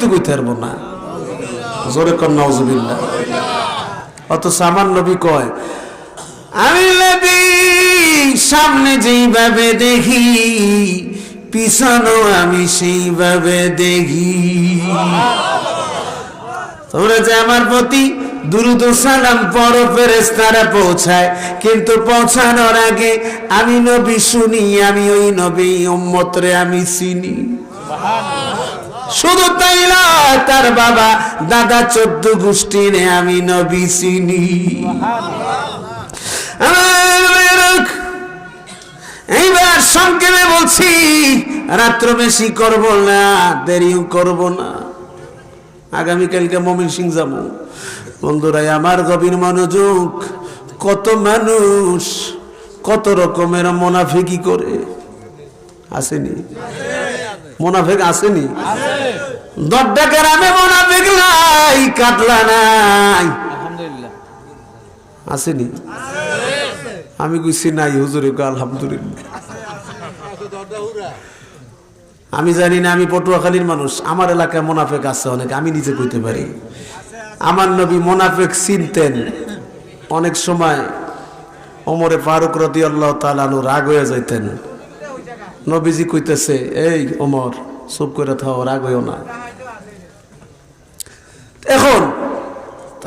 তো কইতে পারব না। জোরে কর অথচ আমার নবী কয়, আমি সামনে যেইভাবে দেখি, পিছনো আমি সেইভাবে দেখি। তোমরা যে আমার প্রতি দুরুদ সালাম পর ফেরেশতারা পৌঁছায়, কিন্তু পৌঁছানোর আগে আমি নবী শুনি, আমি ওই নবী উম্মতরে আমি চিনি। শুধু তাই নয় তার বাবা দাদা চোদ্দ গোষ্ঠীরে আমি নবী চিনি। এইবার সংক্ষেপে বলছি, রাত্র বেশি করব না, দেরিও করব না। আগামীকালকে মমিন সিং যাব। বন্ধুরা, আমার গভীর মনোযোগ, কত মানুষ কত রকমের মোনাফিকি করে। আসেনি? মোনাফেক আসেনি? দরডা গ্রামে মোনাফেক নাই কাটলা নাই। আসেনি? আমি কইছি নাই হুজুরে আলহামদুলিল্লাহ। আমি জানি না আমি পটুয়াখালীর মানুষ। আমার এলাকায় মোনাফেক আছে অনেক আমি নিজে কইতে পারি। আমার নবী মোনাফেক চিনতেন। অনেক সময় অমরে ফারুক রদি আল্লাহ তালানু রাগ হয়ে যাইতেন। নবীজি কইতেছে এই ওমর চুপ করে থাও রাগ হইও না এখন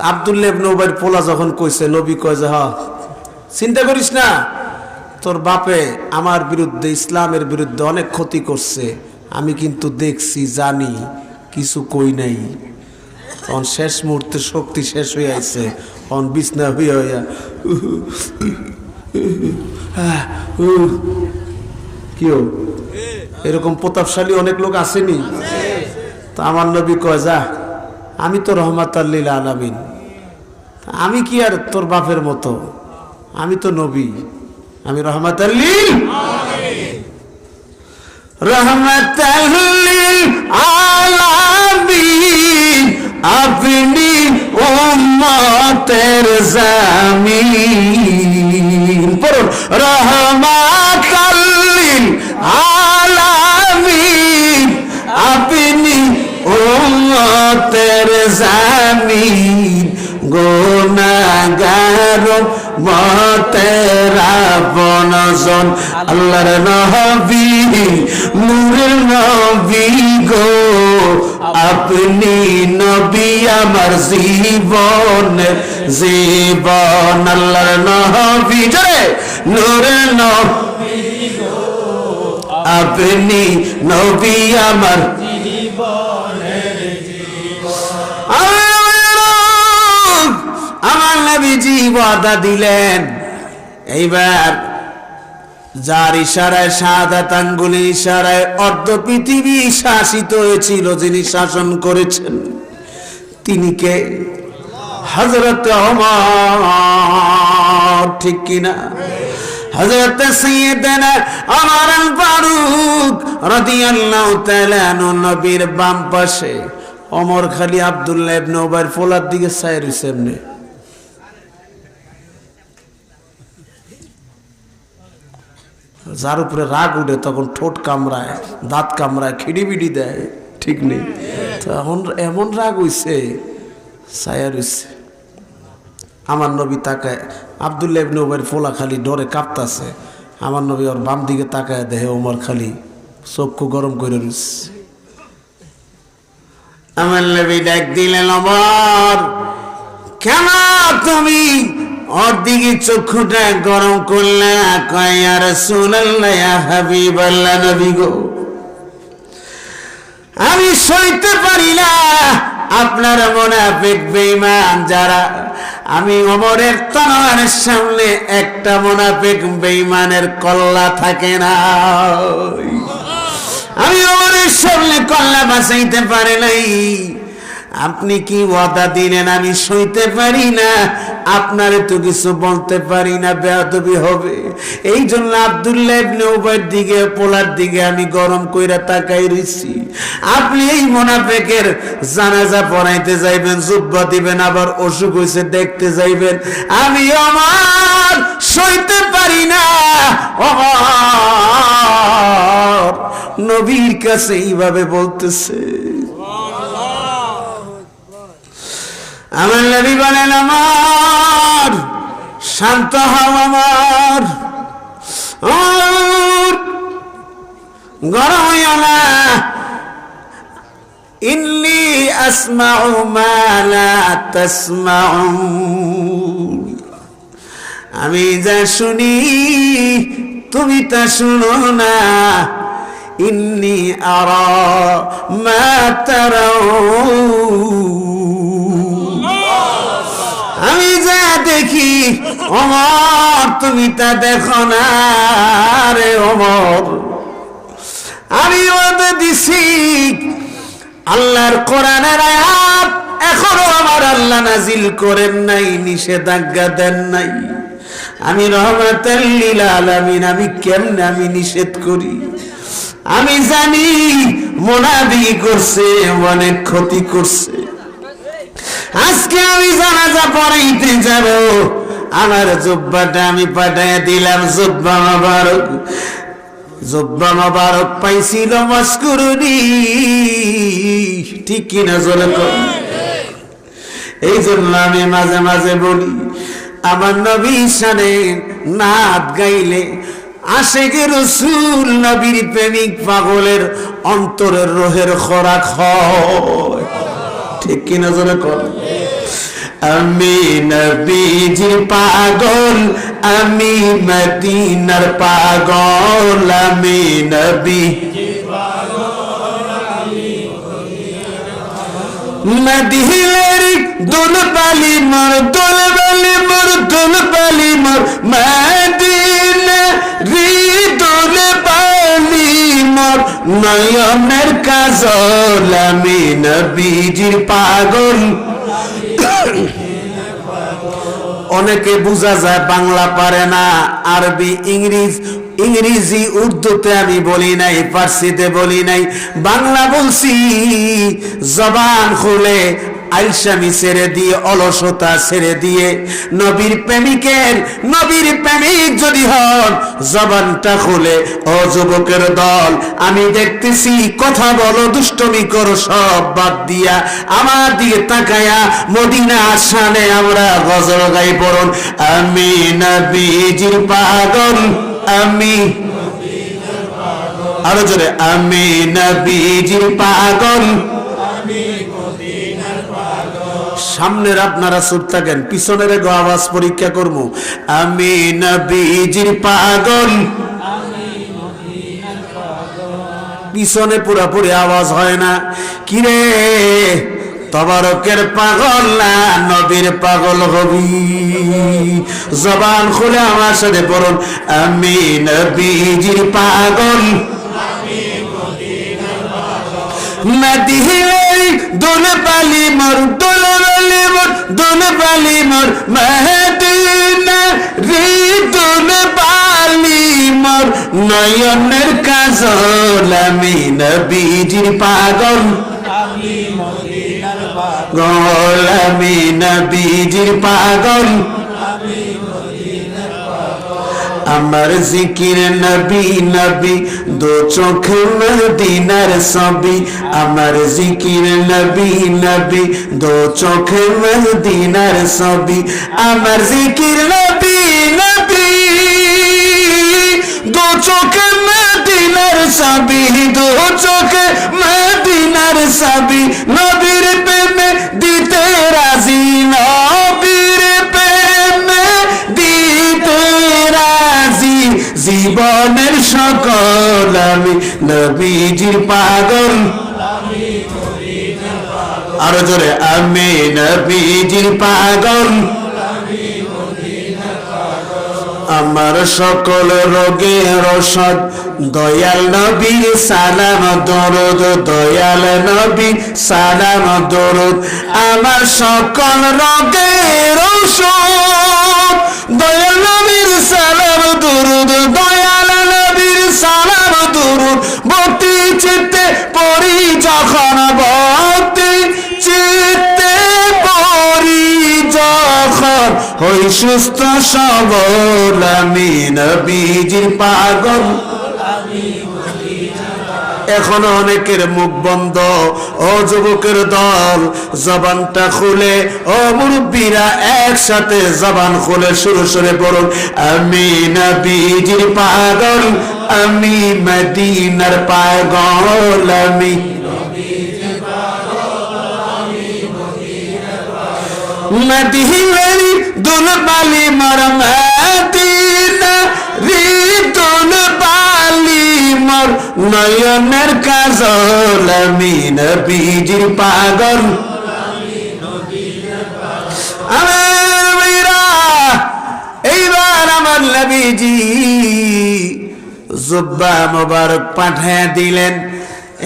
আবদুল্লেব নৌবাইর পোলা যখন কইছে নবী কয় যে চিন্তা করিস না তোর বাপে আমার বিরুদ্ধে ইসলামের বিরুদ্ধে অনেক ক্ষতি করছে আমি কিন্তু দেখছি জানি কিছু কই নাই তখন শেষ মুহূর্তে শক্তি শেষ হয়ে আইছে তখন বিছনা হইয়া হইয়া কিও? এরকম প্রতাপশালী অনেক লোক আসেনি? তা আমার নবী কয়, যা, আমি তো রহমাত আল্লিল আলামিন। আমি কি আর তোর বাপের মতো? আমি তো নবী। আমি রহমাত আল্লিল রহমত আপনি উম্মতের জামিন। রহমত উম্মতের জামিন গোনাগার মতেরা বনজন আল্লাহর নবী, নূরের নবী গো, আপনি নবী আমার জীবন জীবন আল্লাহর নবী। জয় নূরের নবী আপনি নবী আমার আমার নবীজি ওয়াদা দিলেন। এইবার যার ইশারায় সাদাত আঙ্গুলি ইশারায় অর্ধ পৃথিবী শাসিত হয়েছিল যিনি শাসন করেছেন, তিনি কে? হজরত ঠিক কিনা? হজরত সৈয়দনা আল ফারুক রাদিয়াল্লাহু তাআলা নবীর বাম পাশে অমর খালি আব্দুল্লাহ ইবনে উবাইর ফোলার দিকে রইছে এমনি। যার উপরে রাগ উঠে তখন ঠোঁট কামড়ায়, দাঁত কামড়ায়, খিড়িবিড়ি দেয়, ঠিক নেই। তখন এমন রাগ হইছে ছায়া রইছে আমার নবী তাকায়, আবদুল্লাহ ইবনে ফোলা খালি ডরে কাঁপতাছে। আমার নবী ওর বাম দিকে তাকায় দেহে ওমর খালি চক্ষু গরম করে রইছে। আমার নবী ডাক দিলেন অমর কেন তুমি ওর দিকে চক্ষুটা গরম করলে কয় আর শুনল্লা হাবিব আল্লাহ নবী গো। আমি সইতে পারি না। আপনার মনে বেইমান যারা, আমি অমরের তনোয়ারের সামনে একটা মোনাফেক বেইমানের কল্লা থাকে না। আমি অমরের সামনে কল্লা বাঁচাইতে পারে নাই। আপনি কি ওয়াদা দিলেন? আমি সইতে পারি না। আপনারে তো কিছু বলতে পারি না, বেয়াদবি হবে। এই জন্য আবদুল্লাহ ইবনে উবাইর দিকে, পোলার দিকে আমি গরম কইরা তাকাই রইছি। আপনি এই মোনাফেকের জানাজা পড়াইতে যাইবেন, জুব্বা দিবেন, আবার অসুখ হইছে, দেখতে যাইবেন। আমি আমার সইতে পারি না। আমার নবীর কাছে এইভাবে বলতেছে। আমার নবী বলেন আমার, শান্ত হও আমার। গরম হইও না। ইন্নি আসমাউ মা লা আমি যা শুনি, তুমি তা শুনো না। ইন্নি আর মা তারাউন দেখি, অমর, তুমি তা দেখো না রে অমর। আমি ওয়াদা দিছি, আল্লাহর কোরআনের আয়াত এখনও আমার আল্লাহ নাজিল করেন নাই, নিষেধাজ্ঞা দেন নাই। আমি রহমাতাল্লিল আলামিন, আমি কেমনে আমি নিষেধ করি? আমি জানি মোনাবি করছে, অনেক ক্ষতি করছে। আজকে আমি জানাজা পড়াইতে যাব। আমার জুব্বাটা আমি পাঠাইয়া দিলাম, জুব্বা মাবারক। জুব্বা মাবারক পাইছিল মাস্কুরুনি ঠিক কিনা জোরে এই জন্য আমি মাঝে মাঝে বলি, আমার নবী সানে নাত গাইলে আশেকে রসুল নবীর প্রেমিক পাগলের অন্তরের রোহের খোরাক হয়। ঠিক কিনা জোরে কর আমি নবীজির পাগল, আমি মদিনার পাগল, আমি নবী। মদিলের দোল পালি মোর দোল বালি মোর দোল পালি মোর মদিনা নয়নের কাজল, আমি নবীজির পাগল। অনেকে বোঝা যায় বাংলা পারে না, আরবি, ইংরেজ। ইংরেজি, উর্দুতে আমি বলি নাই, ফার্সিতে বলি নাই। বাংলা বলছি, জবান খুলে আলসামি ছেড়ে দিয়ে, অলসতা ছেড়ে দিয়ে, নবীর প্রেমিকের, নবীর প্রেমিক যদি হন, জবানটা খুলে, ও যুবকের দল, আমি দেখতেছি, কথা বলো, দুষ্টমি করো, সব বাদ দিয়া, আমার দিকে তাকায়া মদিনা আসানে আমরা গজল গাই, পড়ুন, আমি নবীজির পাগল, আমি আরও জোরে, আমি নবীজির পাগল সামনের আপনারা চুপ থাকেন, পিছনের গো আওয়াজ পরীক্ষা করব। আমি নবীজির পাগল। পিছনে পুরাপুরি আওয়াজ হয় না। কিরে? তবারকের পাগল না নবীর পাগল হবি? জবান খুলে আমার সাথে পড়ুন। আমি নবীজির পাগল। মদিহিলে দোল পালি মোর দোল বালি মোর দোল পালি মোর মহদিনা রে দোল পালি মোর নয়নের কাজল আমি নবীজির পাগল গল আমি নবীজির পাগল আমার জিকির নবী নবী, দো চোখ মদিনার সবই আমার জিকির নবী নবী, দো চোখ মদিনার সবই আমার জিকির নবী নবী, দো চোখ মদিনার সবই দো চোখ মদিনার সবই নবীর প্রেমে দিতে রাজি নবীর জীবনের সকল আমি নবীজির পাগল। আরও জোরে, আমি নবীজির পাগল। আমার সকল রোগের ঔষধ, দয়াল নবী, সালাম, দরদ, দয়াল নবী, সালাম, দরদ। আমার সকল রোগের ঔষধ। দয়াল নবীর সালাম দরদ, দয়াল নবীর সালাম দরদ। ভক্তি চিত্তে পড়ি যখন, ভক্তি চিত্তে পড়ি সুস্থ সবল আমি নবীজির পাগল। এখনও অনেকের মুখ বন্ধ। ও যুবকের দল, জবানটা খুলে। ও মুরব্বীরা একসাথে জবান খুলে শুরু শুরু পড়ুন আমি নবীজির পাগল, আমি মদিনার পাগল, আমি মদিনারি দুলবালি মর রি দুলবালি মর নয়নের কাজল, আমি নবীজির পাগল। এইবার আমার নবীজি জুব্বা মোবারক পাঠায় দিলেন।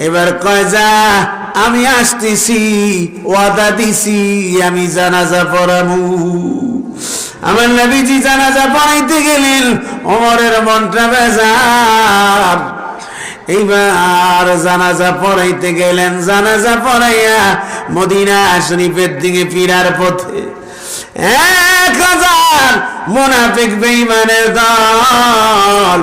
এবার কয় যা আমি আসতেছি, ওয়াদা দিছি, আমি জানাজা পড়ামু আমার নবীজি জানাজা পড়াইতে গেলেন, ওমরের মনটা বেজার। এইবার জানাজা পড়াইতে গেলেন, জানাজা পড়াইয়া মদিনা শরীফের দিকে ফিরার পথে এক হাজার মোনাফিক বেঈমানের দল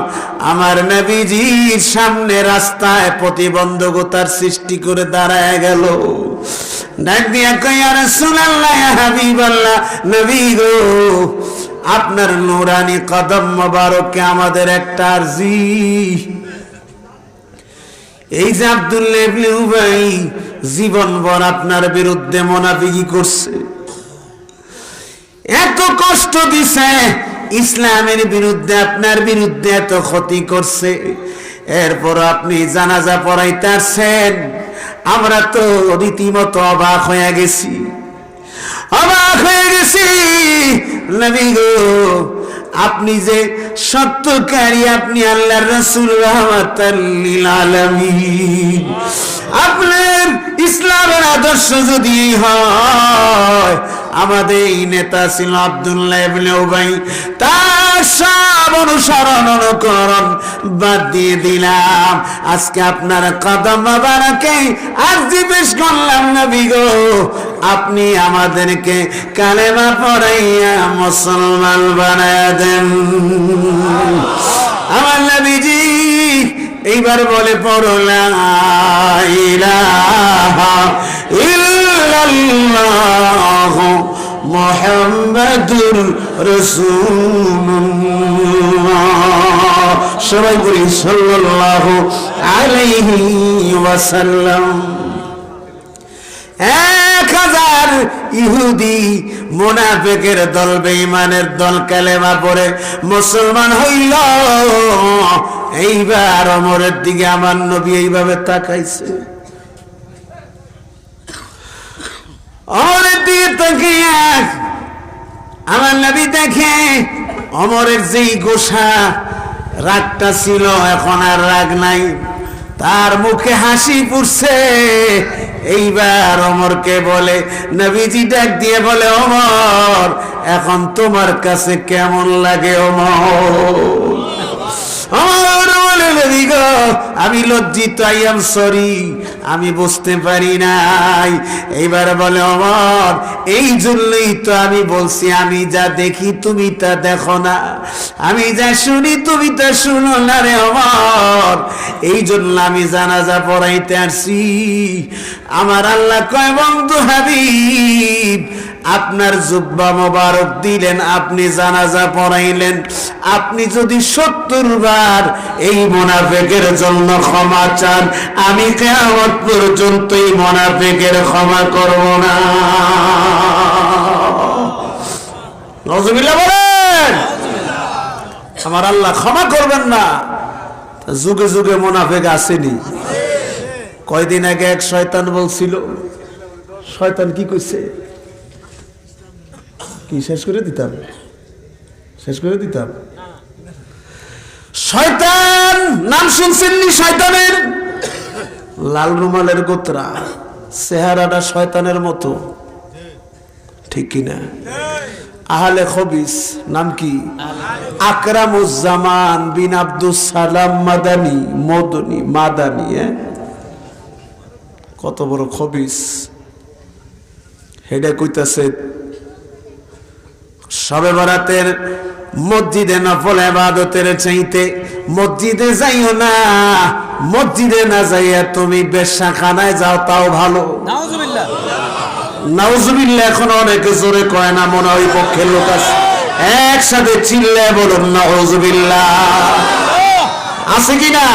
আমার নবীজির সামনে রাস্তায় প্রতিবন্ধকতার সৃষ্টি করে দাঁড়ায় গেল। ডাক দিয়া কইয়া রাসূলুল্লাহ হাবিবাল্লাহ, নবী গো, আপনার নুরানি কদম মোবারকে আমাদের একটা আরজি। এই যে আব্দুল্লাহ ইবনে উবাই জীবনভর আপনার বিরুদ্ধে মোনাফিকি করছে। এত কষ্ট দিছে ইসলামের বিরুদ্ধে আপনার বিরুদ্ধে এত ক্ষতি করছে। এরপর আপনি জানাজা পড়াইতে আসছেন আমরা তো রীতিমতো অবাক হয়ে গেছি। অবাক হয়ে গেছি। আপনি যে সত্যকারী আপনি আল্লাহর রাসূল রাহমাতাল্লিল আলামিন। আপনার ইসলামের আদর্শ যদি হয়, আমাদের এই নেতা ছিল আব্দুল্লাহ ইবনে উবাই। তার সব অনুসরণ বাদ দিয়ে দিলাম। আজকে আপনার কদম আরজি পেশ করলাম আপনি আমাদেরকে কালেমা পড়াইয়া মুসলমান বানায় দেন। আমার নবীজি এইবার বলে পড়ো, লা ইলাহা ইল্লাল্লাহ মুহাম্মাদুর সবাই বলি সাল্লাল্লাহু আলাইহি ওয়াসাল্লাম। এক হাজার ইহুদি মোনাফেকের দল, বেঈমানের দল, কালেমা পড়ে মুসলমান হইল। এইবার অমরের দিকে আমার নবী এইভাবে তাকাইছে। অমরের দিকে তাকিয়ে আমার নবী দেখে অমরের যেই গোসা, রাগটা ছিল, এখন আর রাগ নাই। তার মুখে হাসি পুড়ছে এইবার অমরকে বলে, নবীজি ডাক দিয়ে বলে, অমর, এখন তোমার কাছে কেমন লাগে অমর? অমর বলে, নবী গো, আমি লজ্জিত আই এম সরি আমি বুঝতে পারি নাই। এইবার বলে, অমর, এই জন্যই তো আমি বলছি, আমি যা দেখি তুমি তা দেখো না। আমি যা শুনি তুমি তা শুনো না রে অমর। এই জন্য আমি জানা যা পড়াইতে আসছি। আমার আল্লাহ কয়, বন্ধু হাবিব আপনার জুব্বা মোবারক দিলেন, আপনি জানাজা পড়াইলেন। আপনি যদি সত্তর বার এই মোনাফেকের জন্য ক্ষমা চান, আমি কেমন পর্যন্ত এই মোনাফেকের ক্ষমা করব না। নজমিল্লা বলেন। আমার আল্লাহ ক্ষমা করবেন না। যুগে যুগে মোনাফেক আসেনি। কয়দিন আগে এক শয়তান বলছিল, শয়তান কি কইছে? কি শেষ করে দিতাম? শেষ করে দিতাম? শয়তান! নাম শুনছেননি শয়তানের? লাল রুমালের গোত্রা, চেহারাটা শয়তানের মতো। ঠিক কিনা আহলে খবিস, নাম কি? আকরামুজ্জামান বিন আব্দুস সালাম মাদানি, মদনী, মাদানি হ্যাঁ? কত বড় খবিস। হেডে কইতাছে সবে বরাতের মসজিদে নফল এবাদতের চাইতে মসজিদে যাইও না মসজিদে না যাইয়া তুমি বেশাখানায় যাও তাও ভালো। নাউজুবিল্লাহ। এখন অনেকে জোরে কয় না মনে হয় ওই পক্ষের লোক আছে। একসাথে চিল্লে বলুন নাউজুবিল্লাহ। আছে কি না?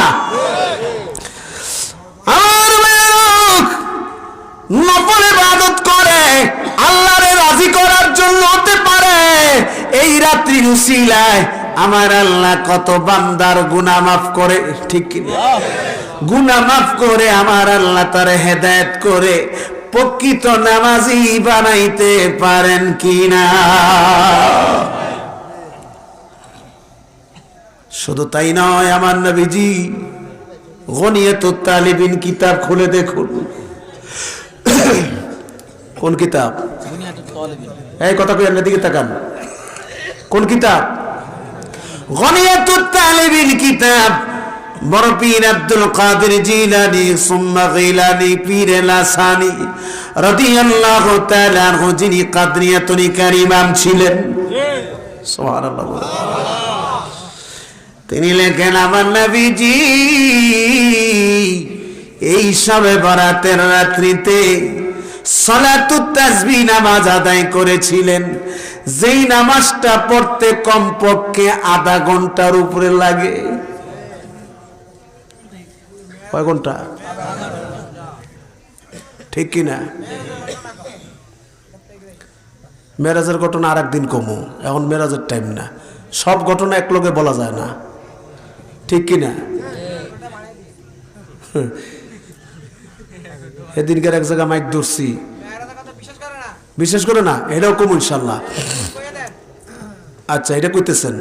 আর নফল ইবাদত করে আল্লাহরে রাজি করার জন্য হতে পারে এই রাত্রির উসিলায় আমার আল্লাহ কত বান্দার গুনাহ মাফ করে ঠিক কি না? গুনাহ মাফ করে আমার আল্লাহ তার হেদায়েত করে প্রকৃত নামাজি বানাইতে পারেন কিনা শুধু তাই নয় আমার নবীজি গনিয়াতুত তালিবিন কিতাব খুলে দেখুন। কোন কিতাব? এই কথা কই দিকে তাকান। কোন কিতাব? গনিয়াতুত তালিবিন কিতাব। বড় পীর আব্দুল কাদের জিলানি, সুম্মা গিলানি, পীর লাসানি, রাদিয়াল্লাহু তাআলা আনহু, যিনি কাদরিয়াতুল কারিমাম ছিলেন। সুবহানাল্লাহ। তিনি লেখেন, আমার নবীজি, এই সবে বরাতের রাত্রিতে সলাতুত তাসবিহ নামাজ আদায় করেছিলেন। যেই নামাজটা পড়তে কমপক্ষে আধা ঘণ্টার উপরে লাগে। কয় ঘণ্টা? ঠিক কিনা মেরাজের ঘটনা আর একদিন কমু, এখন মেরাজের টাইম না। সব ঘটনা এক লোকে বলা যায় না। ঠিক কিনা এদিনকার এক জায়গায় মাইক ধরছি। বিশেষ করে না? এটাও কম ইনশাল্লাহ। আচ্ছা এটা কইতেছেন।